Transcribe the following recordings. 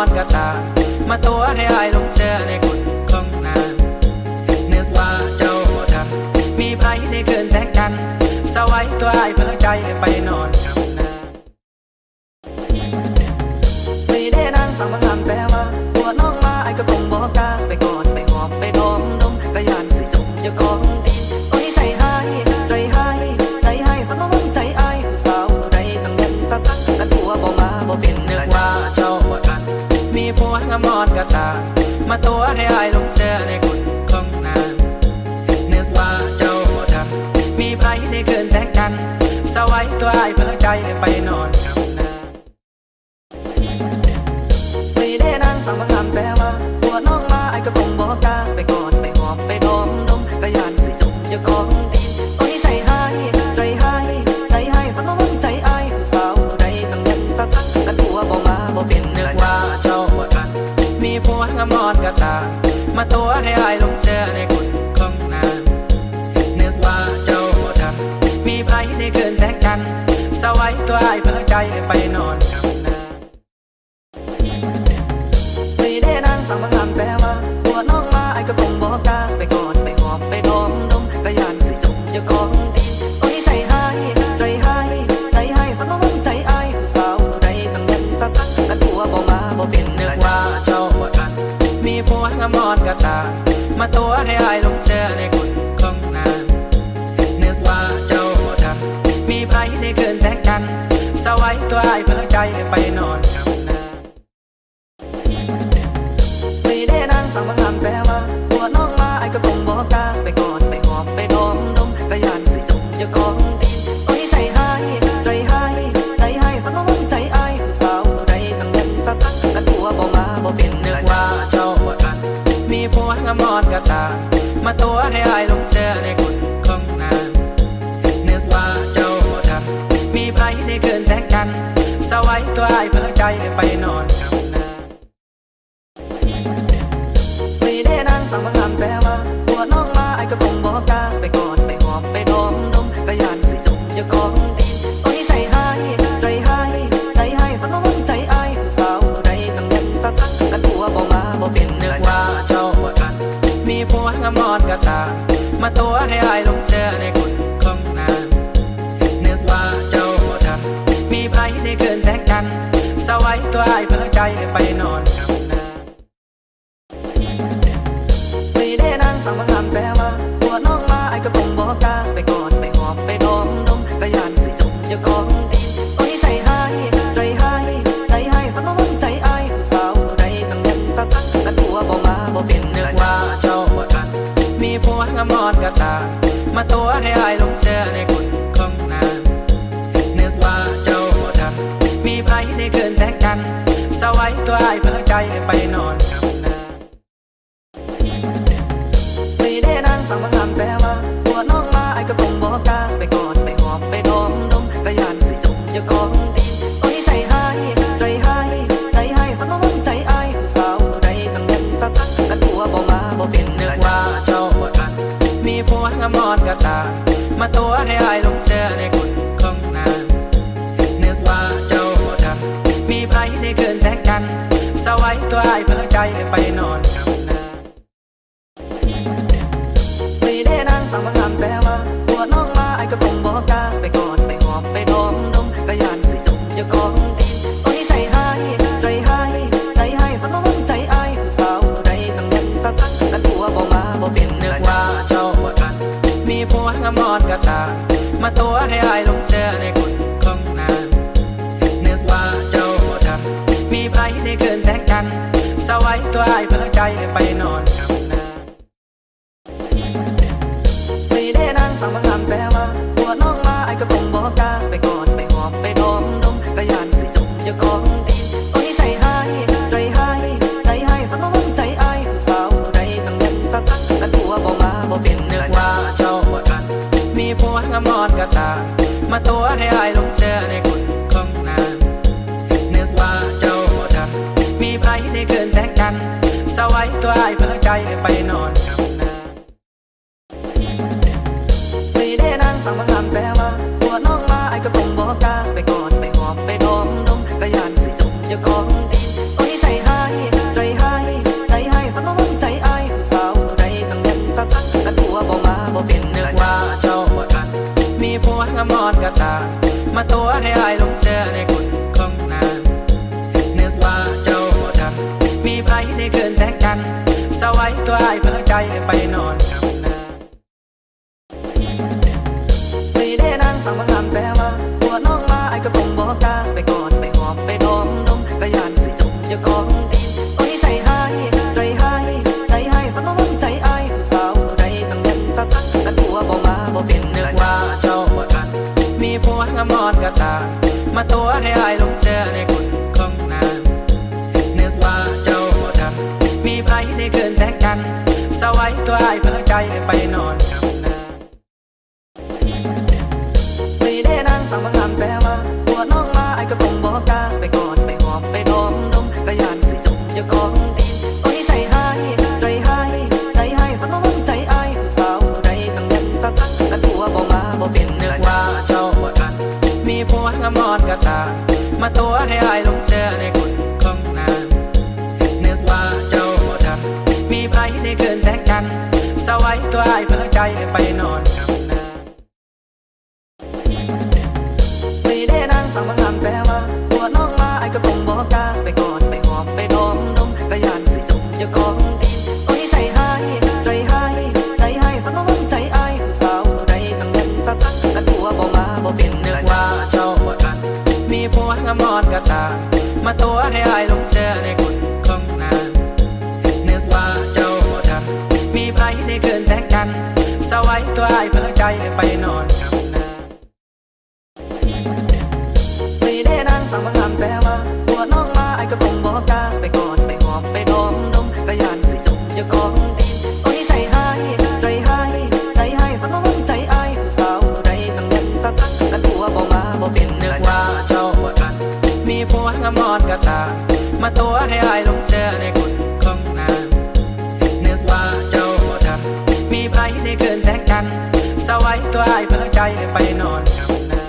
มอนกระสามาตัวให้อายลงเสื้อในกุนของนางนึกว่าเจ้าบ่ทันมีไผในคืนแสงจันทร์สวัยตัวอายเพื่อใจไปนอนกับน งามอนกระสามาตัวให้อายลงเสื้อในกุนของนางนึกว่าเจ้าบ่ทันมีไผในคืนแสงจันทร์สวัยตัวอายเพื่อใจไปนอนกับ กระสามาตัวให้อายลงเสื้อในกุดของนางนึกว่าเจ้าบ่ทันมีไผในคืนแสงจันทร์สวัยตัวอายเพื่อใจไปนอน มาตัวให้อายลงเสื้อในกุนของนางนึกว่าเจ้าทำมีไพในคืนแสงจันทร์สวัยตัวอายเพื่อใจไปนอนกับนางไม่ได้นั่งสาวมางามแต่ มมอนกระสามาตัวให้อายลงเสื้อในกุดของนางนึกว่าเจ้าทันมีไผในคืนแสงจันทร์สวัยตัวอายเพื่อใจไปนอน มาตัวให้อายลงเสื้อในกุนของนางนึกว่าเจ้าทำมีไผในคืนแสงจันทร์สวัยตัวอายเพื่อใจไปนอนกับน งามอนกระสามาตัวให้อายลงเสื้อในกุดของนางนึกว่าเจ้าทันมีภัยในคืนแสงจันทร์สวัยตัวอายเพื่อใจไปนอนกับ มาตัวให้อายลงเสื้อในกุนของนางนึกว่าเจ้าทำมีไพในคืนแสงจันทร์สวัยตัวอายเพื่อใจไปนอนกับนางไม่ได้นางสังมางามแต่ มาตัวให้อายลงเสื้อในกุดของนางนึกว่าเจ้าบ่ทันมีไผในคืนแสงจันทร์สวัยตัวอายเพื่อใจไปนอนกับ องเสื้อในคนของนางนึกว่าเจ้าดำมีไพในเกินแสงจันทร์สวัยตัวไอ้เพื่อใจไปนอนกับนางไม่ได้นั่งสั่งมาทำแต่ว่าปวดน้องมาไอ้ก็คงบอกกาไปกอดไปหอมไปดอมดมกระยานสิจมอย่าของดีโอ้ใจหายใจหายใจหายสมองใจไอ้สาวใดต้งยังตาสักตะตัวบอกมาบอกเป็นนึกว่าเจ้าทันมีผัวงามอดกระสา มาตัวให้ลงเสื้อในกุดของนางนึกว่าเจ้าทันมีไผในคืนแสงจันทร์สวัยตัวอายเพื่อใจไปนอนามอนกะสามาตัวให้อายลงเสื้อในกุดของนางนึกว่าเจ้าบ่ทันมีไผในคืนแสงจันทร์สวัยตัวอายเพ้อใจไปนอน ตัวอายเพื่อใจไปนอน ไปนอนกับนาไม่ได้นางสั่งมาทำแต่ว่าหัวน้องมาไอ้ก็คงบอกก้าไปกอดไปหอบไปดมดมก็ยานสิจมอย่ากองตีนโอ้ยใจให้ใจให้ใจให้สมองใจไอ้ผู้สาวใดจังเงินตาสั่งกันหัวบ่มาบ่เป็นนึกว่าเจ้าบ่ทันมีผัวงามอนกะสามาตัวให้อายลงเสื้อในกุดของนางนึกว่าเจ้าบ่ทันมีไผในคืนแสงจัน ทร์สวัยตัวอายเพื่อใจไปนอนกับนา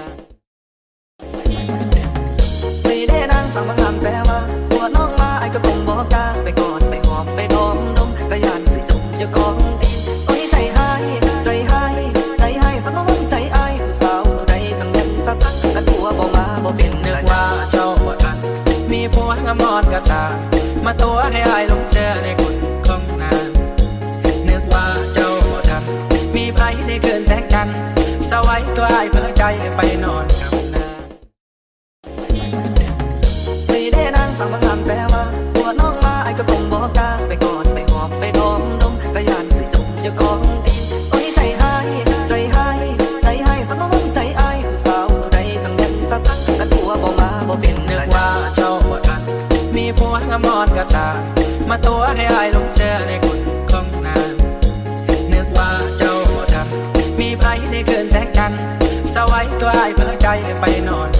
ไม่ได้นางสั่งมาทำแต่ว่าหัวน้องมาไอ้ก็คงบอกกาไปกอดไปหอบไปดมดมก็ยานสิจมอย่ากองตีนโอ้ยใจให้ใจให้ใจให้สมองใจไอ้ผู้สาวใดจังเงินตาสังกันหัวบ่มาบ่เป็นนึกว่าเจ้าบ่ทันมีผัวงามอนกะสามาตัวให้อายลงเสื้อ ไปนอนกับนางไม่ได้นางสั่งมาทำแต่ว่าหัวน้องมาไอ้ก็คงบอกก้าไปกอดไปหอบไปดมดมก็ยานสิจมอย่ากองตีนโอ้ยใจให้ใจให้ใจให้สมองใจไอ้ผู้สาวใดจังเงินตาสังกันหัวบ่มาบ่เป็นนึกว่าเจ้าบ่ทันมีผัวงามอนกะสามาตัวให้อายลงเสื้อใน อายเพื่อใจไปนอน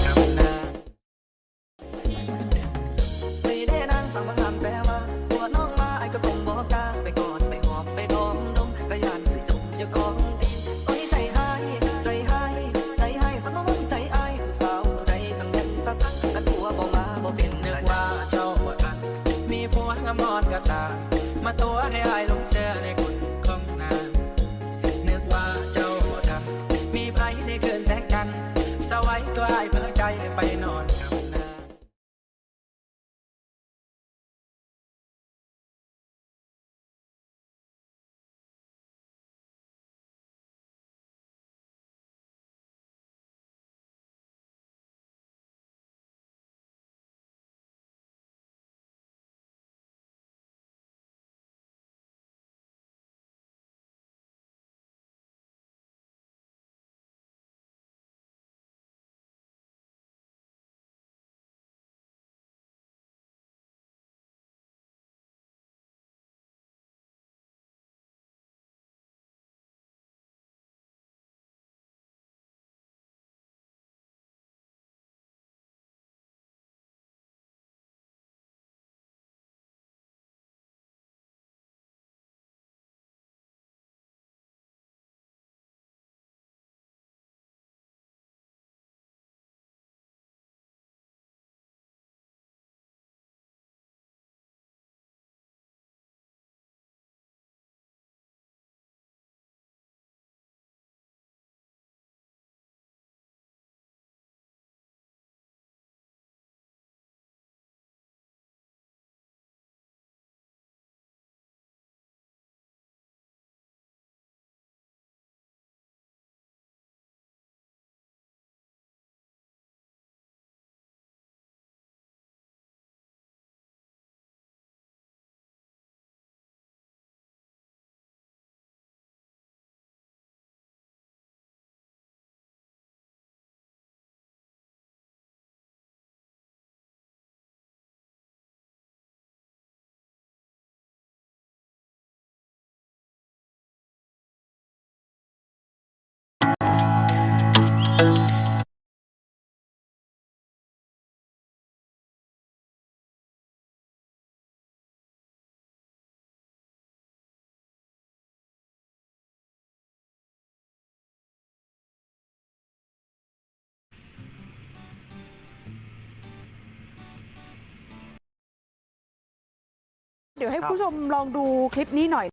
เดี๋ยวให้ผู้ชมลองดูคลิปนี้หน่อย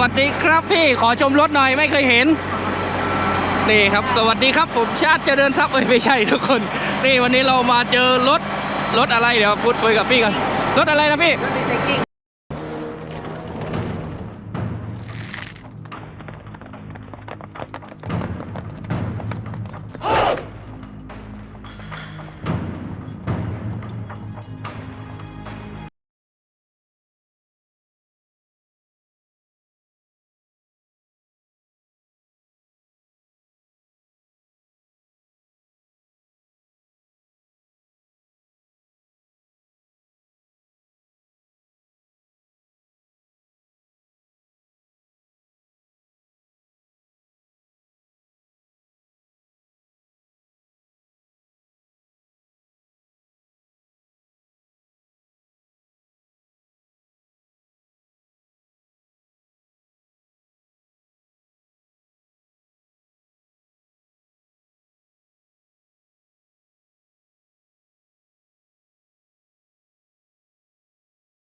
วัสดีครับพี่ขอชมรถหน่อยไม่เคยเห็น นี่ครับ สวัสดีครับผมชาติเจริญทรัพย์เอ้ยไม่ใช่ทุกคน นี่วันนี้เรามาเจอรถรถอะไรเดี๋ยวพูดคุยกับพี่กันรถอะไรนะพี่รถรีไซเคิล